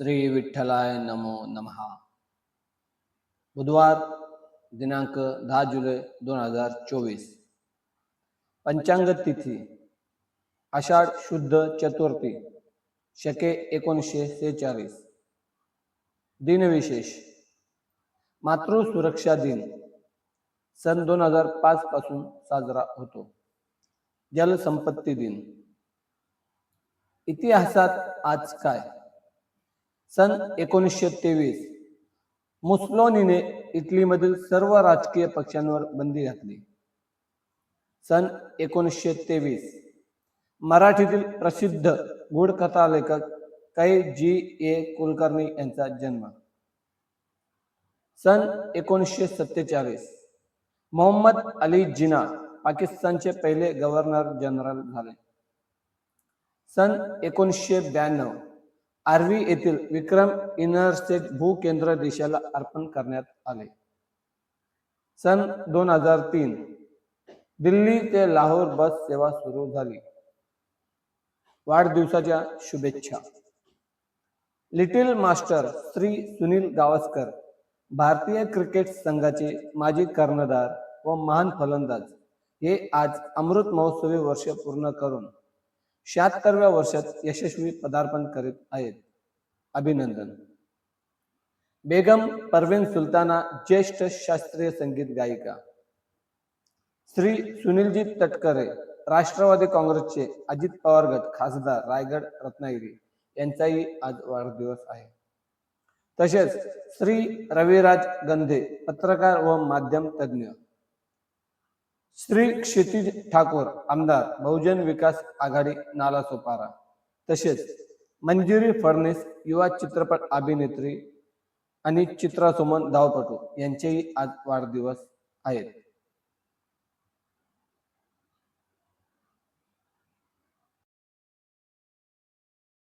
श्री विठ्ठलाय नमो. नमहा बुधवार दिनांक दहा जुलै दोन हजार चोवीस. पंचांग तिथी. आषाढ शुद्ध चतुर्थी शके एकोणीसशे सेहेचाळीस. दिनविशेष. मातृसुरक्षा दिन सन दोन हजार पाच पासून साजरा होतो. जलसंपत्ती दिन. इतिहासात आज काय? सन एकोणीसशे तेवीस. मुस्लोनीने इटलीमधील सर्व राजकीय पक्षांवर बंदी घातली. सन एकोणीसशे तेवीस. मराठीतील प्रसिद्ध गूढकथा लेखक कै जी ए कुलकर्णी यांचा जन्म. सन एकोणीसशे सत्तेचाळीस. मोहम्मद अली जिना पाकिस्तानचे पहिले गव्हर्नर जनरल झाले. सन एकोणीसशे ब्याण्णव. आर्वी येथील विक्रम इनरसेट भूकेंद्र देशाला अर्पण करण्यात आले. सन दोन हजार तीन दिल्ली ते लाहोर बस सेवा सुरू झाली. वाढदिवसाच्या शुभेच्छा. लिटिल मास्टर श्री सुनील गावस्कर भारतीय क्रिकेट संघाचे माजी कर्णधार व महान फलंदाज हे आज अमृत महोत्सवी वर्ष पूर्ण करून शहात्तरव्या वर्षात यशस्वी पदार्पण करीत आहेत. अभिनंदन. बेगम परवीन सुलताना ज्येष्ठ शास्त्रीय संगीत गायिका. श्री सुनीलजी तटकरे राष्ट्रवादी काँग्रेसचे अजित पवार गट खासदार रायगड रत्नागिरी यांचाही आज वाढदिवस आहे. तसेच श्री रविराज गंधे पत्रकार व माध्यम तज्ज्ञ. श्री क्षितिज ठाकूर आमदार बहुजन विकास आघाडी नालासोपारा तसेच मंजिरी फडणीस युवा चित्रपट अभिनेत्री आणि चित्रा सुमन धावपटू यांचेही आज वाढदिवस आहेत.